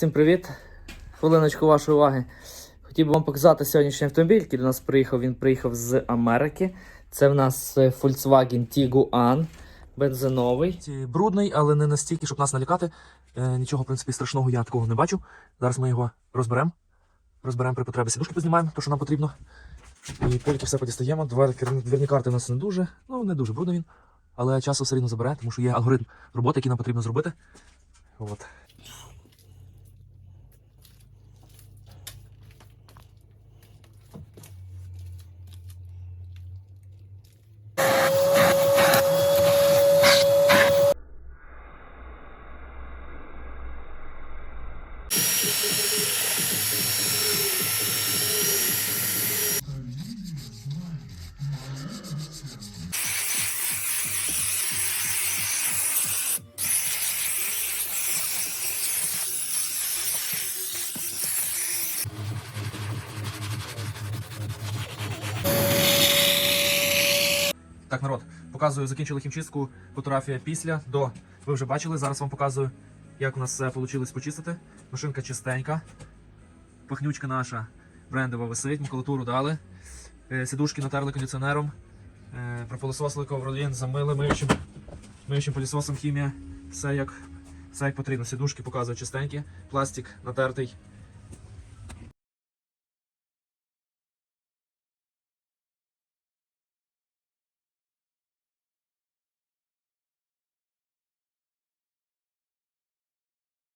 Всім привіт! Хвилиночку вашої уваги. Хотів би вам показати сьогоднішній автомобіль, який до нас приїхав. Він приїхав з Америки. Це в нас е, Volkswagen Tiguan бензиновий. Брудний, але не настільки, щоб нас налякати. Е, нічого, в принципі, страшного я такого не бачу. Зараз ми його розберемо. Розберемо при потребі сідушки познімаємо, то що нам потрібно. І потім все подістаємо. Дверні карти у нас не дуже, ну не дуже брудний він, але часу все рівно забере, тому що є алгоритм роботи, який нам потрібно зробити. От. Так, народ, показую, закінчили хімчистку, фотографія після, до. Ви вже бачили, зараз вам показую, як у нас все вийшло почистити. Машинка чистенька. Пахнючка наша брендова висить, макулатуру дали. Е, Сідушки натерли кондиціонером. Е, Пропилососили ковролін, замили миючим, миючим пилісосом хімія. Все як, все як потрібно. Сідушки показують чистенькі, пластик натертий